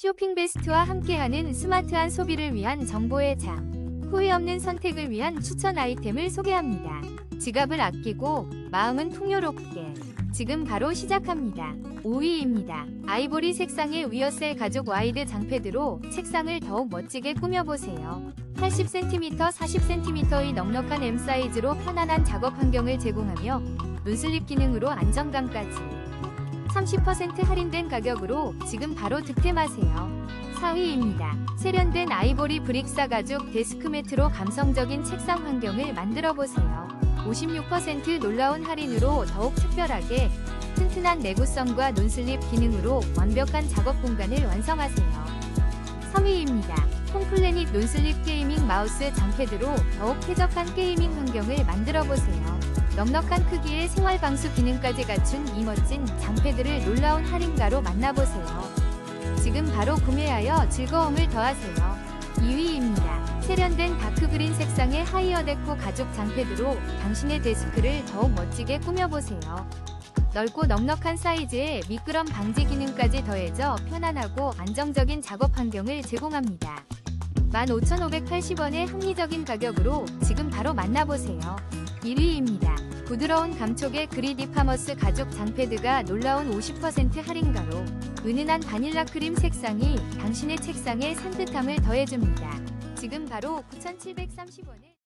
쇼핑 베스트와 함께하는 스마트한 소비를 위한 정보의 장. 후회 없는 선택을 위한 추천 아이템을 소개합니다. 지갑을 아끼고 마음은 풍요롭게. 지금 바로 시작합니다. 5위입니다. 아이보리 색상의 위어셀 가죽 와이드 장패드로 책상을 더욱 멋지게 꾸며보세요. 80cm, 40cm의 넉넉한 M 사이즈로 편안한 작업 환경을 제공하며 눈슬립 기능으로 안정감까지. 30% 할인된 가격으로 지금 바로 득템하세요. 4위입니다. 세련된 아이보리 브릭사 가죽 데스크 매트로 감성적인 책상 환경을 만들어 보세요. 56% 놀라운 할인으로 더욱 특별하게 튼튼한 내구성과 논슬립 기능으로 완벽한 작업 공간을 완성하세요. 3위입니다. 홈플래닛 논슬립 게이밍 마우스 장패드로 더욱 쾌적한 게이밍 환경을 만들어 보세요. 넉넉한 크기의 생활 방수 기능까지 갖춘 이 멋진 장패드를 놀라운 할인가로 만나보세요. 지금 바로 구매하여 즐거움을 더하세요. 2위입니다. 세련된 다크그린 색상의 하이어 데코 가죽 장패드로 당신의 데스크를 더욱 멋지게 꾸며보세요. 넓고 넉넉한 사이즈에 미끄럼 방지 기능까지 더해져 편안하고 안정적인 작업 환경을 제공합니다. 15,580원의 합리적인 가격으로 지금 바로 만나보세요. 1위입니다. 부드러운 감촉의 그리디 파머스 가죽 장패드가 놀라운 50% 할인가로 은은한 바닐라 크림 색상이 당신의 책상에 산뜻함을 더해줍니다. 지금 바로 9,730원에